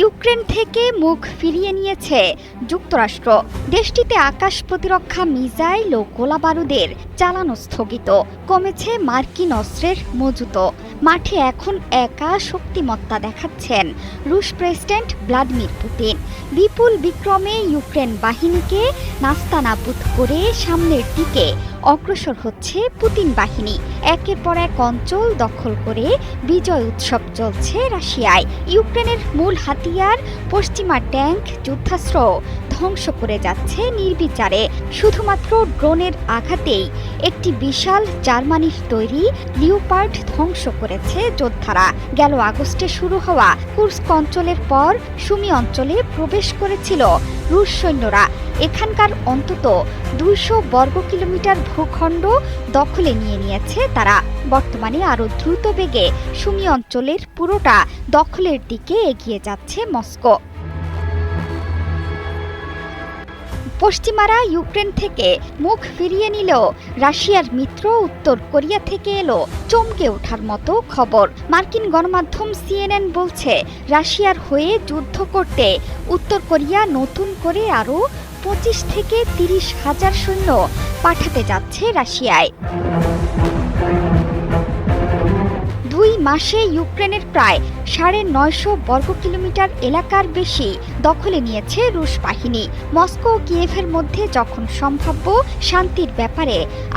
Ukraine থেকে মুখ ফিরিয়ে নিয়েছে যুক্তরাষ্ট্র। দেশটিতে আকাশ প্রতিরক্ষা মিসাইল ও গোলাবারুদের চালানো স্থগিত। কমেছে মার্কিন অস্ত্রের মজুত। মাঠে এখন একা শক্তিমত্তা দেখাচ্ছেন রুশ প্রেসিডেন্ট ভ্লাদিমির পুতিন। বিপুল বিক্রমে ইউক্রেন বাহিনীকে নাস্তানাবুদ করে সামনের দিকে অগ্রসর হচ্ছে পুতিন বাহিনী। একের পর এক অঞ্চল দখল করে বিজয় উৎসব চলছে রাশিয়ায়। ইউক্রেনের মূল হাতিয়ার পশ্চিমা ট্যাঙ্ক যুদ্ধাস্ত্র। ধ্বংস করে যাচ্ছে নির্বিচারে। শুধুমাত্র ড্রোনের আঘাতেই একটি বিশাল জার্মানির তৈরি লিওপার্ড ধ্বংস করেছে যোদ্ধারা। গেল আগস্টে শুরু হওয়া কুর্স্ক অঞ্চলের পর সুমি অঞ্চলে প্রবেশ করেছিল রুশ সৈন্যরা। এখানকার অন্তত দুইশো বর্গ কিলোমিটার ভূখণ্ড দখলে নিয়ে নিয়েছে তারা। বর্তমানে আরও দ্রুত বেগে সুমি অঞ্চলের পুরোটা দখলের দিকে এগিয়ে যাচ্ছে মস্কো। পশ্চিমারা ইউক্রেন থেকে মুখ ফিরিয়ে নিলেও রাশিয়ার মিত্র উত্তর কোরিয়া থেকে এলো চমকে ওঠার মতো খবর। মার্কিন গণমাধ্যম সিএনএন বলছে, রাশিয়ার হয়ে যুদ্ধ করতে উত্তর কোরিয়া নতুন করে আরও পঁচিশ থেকে তিরিশ হাজার সৈন্য পাঠাতে যাচ্ছে রাশিয়ায়। দুই মাসে ইউক্রেনের প্রায় সাড়ে নয়শো বর্গ কিলোমিটার এলাকার বেশি দখলে নিয়েছে রুশ বাহিনী। মস্কো ও কিয়েভের মধ্যে যখন সম্ভাব্য শান্তির ব্যাপারে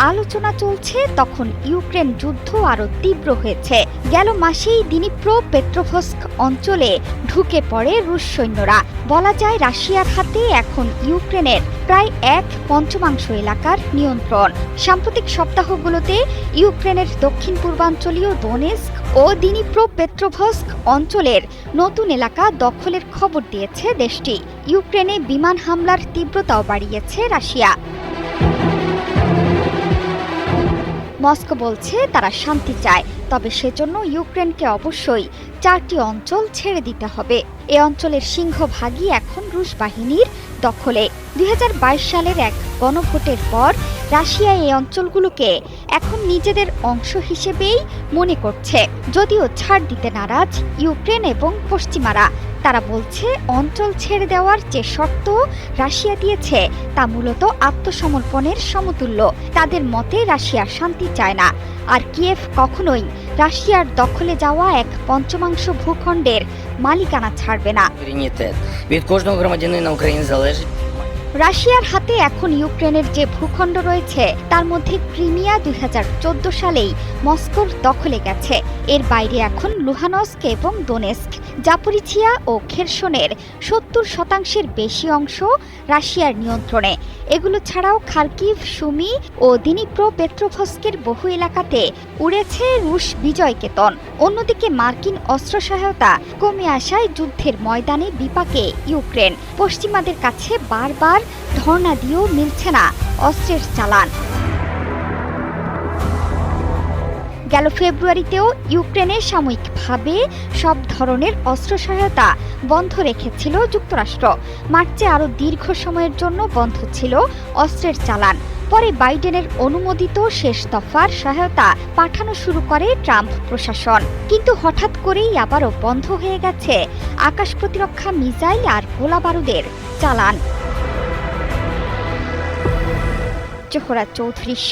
আলোচনা চলছে, তখন ইউক্রেন যুদ্ধ আরও তীব্র হয়েছে। গেল মাসেই দিনিপ্রো পেট্রোভস্ক অঞ্চলে ঢুকে পড়ে রুশ সৈন্যরা। বলা যায়, রাশিয়ার হাতে এখন ইউক্রেনের প্রায় এক পঞ্চমাংশ এলাকার নিয়ন্ত্রণ। সাম্প্রতিক সপ্তাহগুলোতে ইউক্রেনের দক্ষিণ পূর্বাঞ্চলীয় দোনেস্ক ও দিনিপ্রো পেট্রোভস্ক অঞ্চলের নতুন এলাকা দখলের খবর দিয়েছে দেশটি। ইউক্রেনে বিমান হামলার তীব্রতাও বাড়িয়েছে রাশিয়া। মস্কো বলছে তারা শান্তি চায়, তবে সেজন্য ইউক্রেনকে অবশ্যই চারটি অঞ্চল ছেড়ে দিতে হবে। এ অঞ্চলের সিংহভাগই এখন রুশ বাহিনীর দখলে। দু হাজার বাইশ সালের এক গণভোটের পর রাশিয়া এই অঞ্চলগুলোকে এখন নিজেদের অংশ হিসেবেই মনে করছে। যদিও ছাড় দিতে নারাজ ইউক্রেন এবং পশ্চিমারা। তারা বলছে, অঞ্চল ছেড়ে দেওয়ার যে শর্ত রাশিয়া দিয়েছে, তা মূলত আত্মসমর্পণের সমতুল্য। তাদের মতে রাশিয়া শান্তি চায় না। আর কিয়েভ কখনোই রাশিয়ার দখলে যাওয়া এক পঞ্চমাংশ ভূখণ্ডের মালিকানা ছাড়বে না। রাশিয়ার হাতে এখন ইউক্রেনের যে ভূখণ্ড রয়েছে, তার মধ্যে ক্রিমিয়া দু হাজার চোদ্দ সালেই মস্কোর দখলে গেছে। এর বাইরে এখন লুহানস্ক এবং দোনেস্ক জাপরিছিয়া ও খেরসনের সত্তর শতাংশের বেশি অংশ রাশিয়ার নিয়ন্ত্রণে। এগুলো ছাড়াও খার্কিভ, সুমি ও দিনিপ্রো পেত্রোভস্কের বহু এলাকাতে উড়েছে রুশ বিজয়কেতন। অন্যদিকে মার্কিন অস্ত্র সহায়তা কমে আসায় যুদ্ধের ময়দানে বিপাকে ইউক্রেন। পশ্চিমাদের কাছে বারবার ধর্ণা দিয়েও মিলছে না, অস্ত্রের চালান। গেল ফেব্রুয়ারিতেও ইউক্রেনে সাময়িকভাবে সব ধরনের অস্ত্র সহায়তা বন্ধ রেখেছিল যুক্তরাষ্ট্র। মার্চে আরও দীর্ঘ সময়ের জন্য বন্ধ ছিল অস্ত্রের চালান। পরে বাইডেনের অনুমোদিত শেষ দফার সহায়তা পাঠানো শুরু করে ট্রাম্প প্রশাসন। কিন্তু হঠাৎ করেই আবারও বন্ধ হয়ে গেছে আকাশ প্রতিরক্ষা মিসাইল আর গোলাবারুদের চালান। ሆናችሁ ትሪሽ